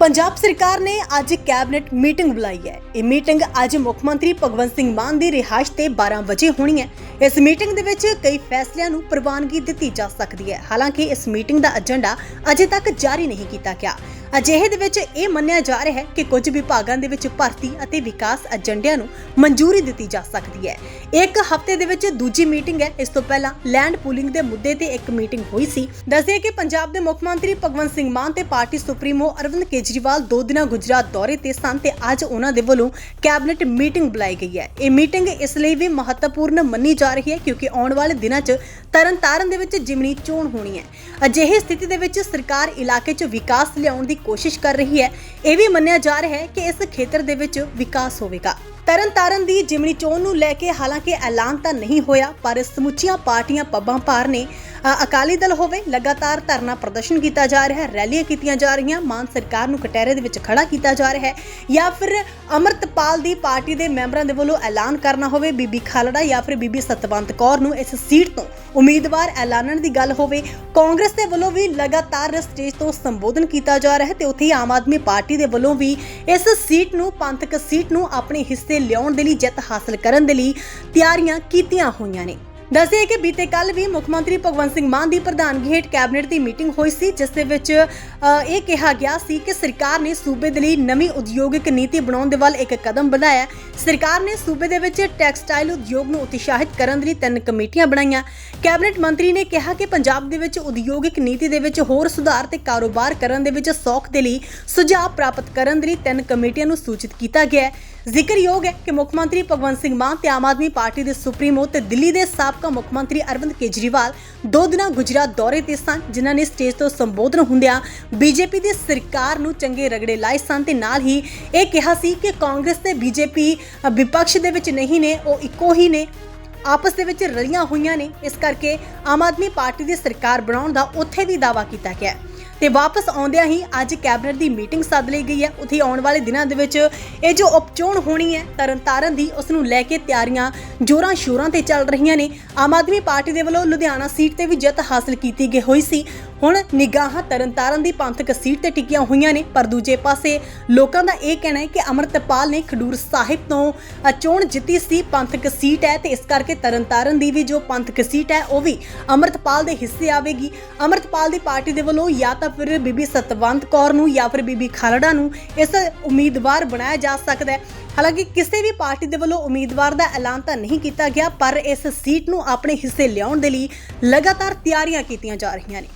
ਪੰਜਾਬ ਸਰਕਾਰ ਨੇ ਅੱਜ ਕੈਬਨਿਟ ਮੀਟਿੰਗ ਬੁਲਾਈ ਹੈ। ਇਹ ਮੀਟਿੰਗ ਅੱਜ ਮੁੱਖ ਮੰਤਰੀ ਭਗਵੰਤ ਸਿੰਘ ਮਾਨ ਦੀ ਰਿਹਾਇਸ਼ ਤੇ 12 ਵਜੇ ਹੋਣੀ ਹੈ। ਇਸ ਮੀਟਿੰਗ ਦੇ ਵਿੱਚ ਕਈ ਫੈਸਲਿਆਂ ਨੂੰ ਪ੍ਰਵਾਨਗੀ ਦਿੱਤੀ ਜਾ ਸਕਦੀ ਹੈ। ਹਾਲਾਂਕਿ ਇਸ ਮੀਟਿੰਗ ਦਾ ਏਜੰਡਾ ਅਜੇ ਤੱਕ ਜਾਰੀ ਨਹੀਂ ਕੀਤਾ ਗਿਆ। ਅਜਿਹੇ ਦੇ ਵਿੱਚ ਇਹ ਮੰਨਿਆ ਜਾ ਰਿਹਾ ਹੈ ਕਿ ਕੁਝ ਵਿਭਾਗਾਂ ਦੇ ਵਿੱਚ ਭਰਤੀ ਅਤੇ ਵਿਕਾਸ ਏਜੰਡਿਆਂ ਨੂੰ ਮਨਜ਼ੂਰੀ ਦਿੱਤੀ ਜਾ ਸਕਦੀ ਹੈ। ਇੱਕ ਹਫ਼ਤੇ ਦੇ ਵਿੱਚ ਦੂਜੀ ਮੀਟਿੰਗ ਹੈ। ਇਸ ਤੋਂ ਪਹਿਲਾਂ ਲੈਂਡ ਪੂਲਿੰਗ ਦੇ ਮੁੱਦੇ ਤੇ ਇੱਕ ਮੀਟਿੰਗ ਹੋਈ ਸੀ। ਦੱਸਦੇ ਕਿ ਪੰਜਾਬ ਦੇ ਮੁੱਖ ਮੰਤਰੀ ਭਗਵੰਤ ਸਿੰਘ ਮਾਨ ਤੇ ਪਾਰਟੀ ਸੁਪਰੀਮੋ ਅਰਵਿੰਦ ਕੇਜਰੀਵਾਲ ਦੋ ਦਿਨਾਂ ਗੁਜਰਾਤ ਦੌਰੇ ਤੇ ਸਨ ਤੇ ਅੱਜ ਉਹਨਾਂ ਦੇ ਵੱਲੋਂ ਕੈਬਨਿਟ ਮੀਟਿੰਗ ਬੁਲਾਈ ਗਈ ਹੈ। ਇਹ ਮੀਟਿੰਗ ਇਸ ਲਈ ਵੀ ਮਹੱਤਵਪੂਰਨ ਮੰਨੀ ਜਾ ਰਹੀ ਹੈ ਕਿਉਂਕਿ ਆਉਣ ਵਾਲੇ ਦਿਨਾਂ 'ਚ ਤਰਨਤਾਰਨ ਦੇ ਵਿੱਚ ਜਿਮਨੀ ਚੋਣ ਹੋਣੀ ਹੈ। ਅਜਿਹੀ ਸਥਿਤੀ ਦੇ ਵਿੱਚ ਸਰਕਾਰ ਇਲਾਕੇ 'ਚ ਵਿਕਾਸ ਲਿਆਉਣ ਦੀ ਕੋਸ਼ਿਸ਼ ਕਰ ਰਹੀ ਹੈ। ਇਹ ਵੀ ਮੰਨਿਆ ਜਾ ਰਿਹਾ ਹੈ ਕਿ ਇਸ ਖੇਤਰ ਦੇ ਵਿੱਚ ਵਿਕਾਸ ਹੋਵੇਗਾ। ਤਰਨਤਾਰਨ ਦੀ ਜਿਮਨੀ ਚੋਣ ਨੂੰ ਲੈ ਕੇ ਹਾਲਾਂਕਿ ਐਲਾਨ ਤਾਂ ਨਹੀਂ ਹੋਇਆ, ਪਰ ਸਮੁੱਚੀਆਂ ਪਾਰਟੀਆਂ ਪੱਬਾਂ ਭਾਰ ਨੇ ਅਕਾਲੀ ਦਲ ਹੋਵੇ, ਲਗਾਤਾਰ ਧਰਨਾ ਪ੍ਰਦਰਸ਼ਨ ਕੀਤਾ ਜਾ ਰਿਹਾ ਹੈ, ਰੈਲੀਆਂ ਕੀਤੀਆਂ ਜਾ ਰਹੀਆਂ, ਮਾਨ ਸਰਕਾਰ ਨੂੰ ਕਟਹਿਰੇ ਦੇ ਵਿੱਚ ਖੜਾ ਕੀਤਾ ਜਾ ਰਿਹਾ ਹੈ, ਜਾਂ ਫਿਰ ਅਮਰਤਪਾਲ ਦੀ ਪਾਰਟੀ ਦੇ ਮੈਂਬਰਾਂ ਦੇ ਵੱਲੋਂ ਐਲਾਨ ਕਰਨਾ ਹੋਵੇ, ਬੀਬੀ ਖਾਲੜਾ ਜਾਂ ਫਿਰ ਬੀਬੀ ਸਤਵੰਤ ਕੌਰ ਨੂੰ ਇਸ ਸੀਟ ਤੋਂ ਉਮੀਦਵਾਰ ਐਲਾਨਣ ਦੀ ਗੱਲ ਹੋਵੇ, ਕਾਂਗਰਸ ਦੇ ਵੱਲੋਂ ਵੀ ਲਗਾਤਾਰ ਸਟੇਜ ਤੋਂ ਸੰਬੋਧਨ ਕੀਤਾ ਜਾ ਰਿਹਾ ਹੈ ਤੇ ਉੱਥੇ ਹੀ ਆਮ ਆਦਮੀ ਪਾਰਟੀ ਦੇ ਵੱਲੋਂ ਵੀ ਇਸ ਸੀਟ ਨੂੰ, ਪੰਥਕ ਸੀਟ ਨੂੰ ਆਪਣੇ ਹਿੱਸੇ ਲਿਆਉਣ ਦੇ ਲਈ, ਜਿੱਤ ਹਾਸਲ ਕਰਨ ਦੇ ਲਈ ਤਿਆਰੀਆਂ ਕੀਤੀਆਂ ਹੋਈਆਂ ਨੇ। ਦੱਸਦੇ ਕਿ ਬੀਤੇ ਕੱਲ ਵੀ ਮੁੱਖ ਮੰਤਰੀ ਭਗਵੰਤ ਸਿੰਘ ਮਾਨ ਦੀ ਪ੍ਰਧਾਨਗੀ ਹੇਠ ਕੈਬਨਿਟ ਦੀ ਮੀਟਿੰਗ ਹੋਈ ਸੀ, ਜਿਸ ਦੇ ਵਿੱਚ ਇਹ ਕਿਹਾ ਗਿਆ ਸੀ ਕਿ ਸਰਕਾਰ ਨੇ ਸੂਬੇ ਦੇ ਲਈ ਨਵੀਂ ਉਦਯੋਗਿਕ ਨੀਤੀ ਬਣਾਉਣ ਦੇ ਵੱਲ ਇੱਕ ਕਦਮ ਵਧਾਇਆ ਸਰਕਾਰ ਨੇ ਸੂਬੇ ਦੇ ਵਿੱਚ ਟੈਕਸਟਾਈਲ ਉਦਯੋਗ ਨੂੰ ਉਤਸ਼ਾਹਿਤ ਕਰਨ ਲਈ ਤਿੰਨ ਕਮੇਟੀਆਂ ਬਣਾਈਆਂ। ਕੈਬਨਿਟ ਮੰਤਰੀ ਨੇ ਕਿਹਾ ਕਿ ਪੰਜਾਬ ਦੇ ਵਿੱਚ ਉਦਯੋਗਿਕ ਨੀਤੀ ਦੇ ਵਿੱਚ ਹੋਰ ਸੁਧਾਰ ਤੇ ਕਾਰੋਬਾਰ ਕਰਨ ਦੇ ਵਿੱਚ ਸੌਖ ਦੇ ਲਈ ਸੁਝਾਅ ਪ੍ਰਾਪਤ ਕਰਨ ਲਈ ਤਿੰਨ ਕਮੇਟੀਆਂ ਨੂੰ ਸੂਚਿਤ ਕੀਤਾ ਗਿਆ ਹੈ। ਜ਼ਿਕਰਯੋਗ ਹੈ ਕਿ ਮੁੱਖ ਮੰਤਰੀ ਭਗਵੰਤ ਸਿੰਘ ਮਾਨ ਤੇ ਆਮ ਆਦਮੀ ਪਾਰਟੀ ਦੇ ਸੁਪਰੀਮੋ ਤੇ ਦਿੱਲੀ ਦੇ ਸਾਬਕਾ ਮੁੱਖ ਮੰਤਰੀ ਅਰਵਿੰਦ ਕੇਜਰੀਵਾਲ ਦੋ ਦਿਨਾਂ ਗੁਜਰਾਤ ਦੌਰੇ ਤੇ ਸਨ, ਜਿਨ੍ਹਾਂ ਨੇ ਸਟੇਜ ਤੋਂ ਸੰਬੋਧਨ ਹੁੰਦਿਆਂ ਬੀਜੇਪੀ ਦੀ ਸਰਕਾਰ ਨੂੰ ਚੰਗੇ ਰਗੜੇ ਲਾਏ ਸਨ ਤੇ ਨਾਲ ਹੀ ਇਹ ਕਿਹਾ ਸੀ ਕਿ ਕਾਂਗਰਸ ਤੇ ਬੀਜੇਪੀ ਵਿਪਕਸ਼ ਦੇ ਵਿੱਚ ਨਹੀਂ ਨੇ, ਉਹ ਇੱਕੋ ਹੀ ਨੇ ਆਪਸ ਦੇ ਵਿੱਚ ਰਲੀਆਂ ਹੋਈਆਂ ਨੇ, ਇਸ ਕਰਕੇ ਆਮ ਆਦਮੀ ਪਾਰਟੀ ਦੀ ਸਰਕਾਰ ਬਣਾਉਣ ਦਾ ਉੱਥੇ ਵੀ ਦਾਅਵਾ ਕੀਤਾ ਗਿਆ ਹੈ। ਤੇ ਵਾਪਸ ਆਉਂਦਿਆਂ ਹੀ ਅੱਜ ਕੈਬਨਿਟ ਦੀ ਮੀਟਿੰਗ ਸੱਦ ਲਈ ਗਈ ਹੈ। ਉੱਥੇ ਆਉਣ ਵਾਲੇ ਦਿਨਾਂ ਦੇ ਵਿੱਚ ਇਹ ਜੋ ਉਪਚੋਣ ਹੋਣੀ ਹੈ, ਤਰਨਤਾਰਨ ਦੀ ਉਸ ਨੂੰ ਲੈ ਕੇ ਤਿਆਰੀਆਂ ਜੋਰਾਂ ਸ਼ੋਰਾਂ ਤੇ ਚੱਲ ਰਹੀਆਂ ਨੇ। ਆਮ ਆਦਮੀ ਪਾਰਟੀ ਦੇ ਵੱਲੋਂ ਲੁਧਿਆਣਾ ਸੀਟ ਤੇ ਵੀ ਜਿੱਤ ਹਾਸਲ ਕੀਤੀ ਗਈ ਹੋਈ ਸੀ। ਹੁਣ ਨਿਗਾਹਾਂ ਤਰਨਤਾਰਨ ਦੀ ਪੰਥਕ ਸੀਟ ਤੇ ਟਿਕੀਆਂ ਹੋਈਆਂ ਨੇ, ਪਰ ਦੂਜੇ ਪਾਸੇ ਲੋਕਾਂ ਦਾ ਇਹ ਕਹਿਣਾ ਹੈ ਕਿ ਅਮਰਤਪਾਲ ਨੇ ਖਡੂਰ ਸਾਹਿਬ ਤੋਂ ਚੋਣ ਜਿੱਤੀ ਸੀ ਪੰਥਕ ਸੀਟ ਹੈ ਤੇ ਇਸ ਕਰਕੇ ਤਰਨਤਾਰਨ ਦੀ ਵੀ ਜੋ ਪੰਥਕ ਸੀਟ ਹੈ, ਉਹ ਵੀ ਅਮਰਤਪਾਲ ਦੇ ਹਿੱਸੇ ਆਵੇਗੀ। ਅਮਰਤਪਾਲ ਦੀ ਪਾਰਟੀ ਦੇ ਵੱਲੋਂ ਜਾਂ ਤਾਂ ਫਿਰ ਬੀਬੀ ਸਤਵੰਤ ਕੌਰ ਨੂੰ ਜਾਂ ਫਿਰ ਬੀਬੀ ਖਾਲੜਾ ਨੂੰ ਇਸ ਉਮੀਦਵਾਰ ਬਣਾਇਆ ਜਾ ਸਕਦਾ ਹੈ। ਹਾਲਾਂਕਿ ਕਿਸੇ ਵੀ ਪਾਰਟੀ ਦੇ ਵੱਲੋਂ ਉਮੀਦਵਾਰ ਦਾ ਐਲਾਨ ਤਾਂ ਨਹੀਂ ਕੀਤਾ ਗਿਆ, ਪਰ ਇਸ ਸੀਟ ਨੂੰ ਆਪਣੇ ਹਿੱਸੇ ਲਿਆਉਣ ਦੇ ਲਈ ਲਗਾਤਾਰ ਤਿਆਰੀਆਂ ਕੀਤੀਆਂ ਜਾ ਰਹੀਆਂ ਨੇ।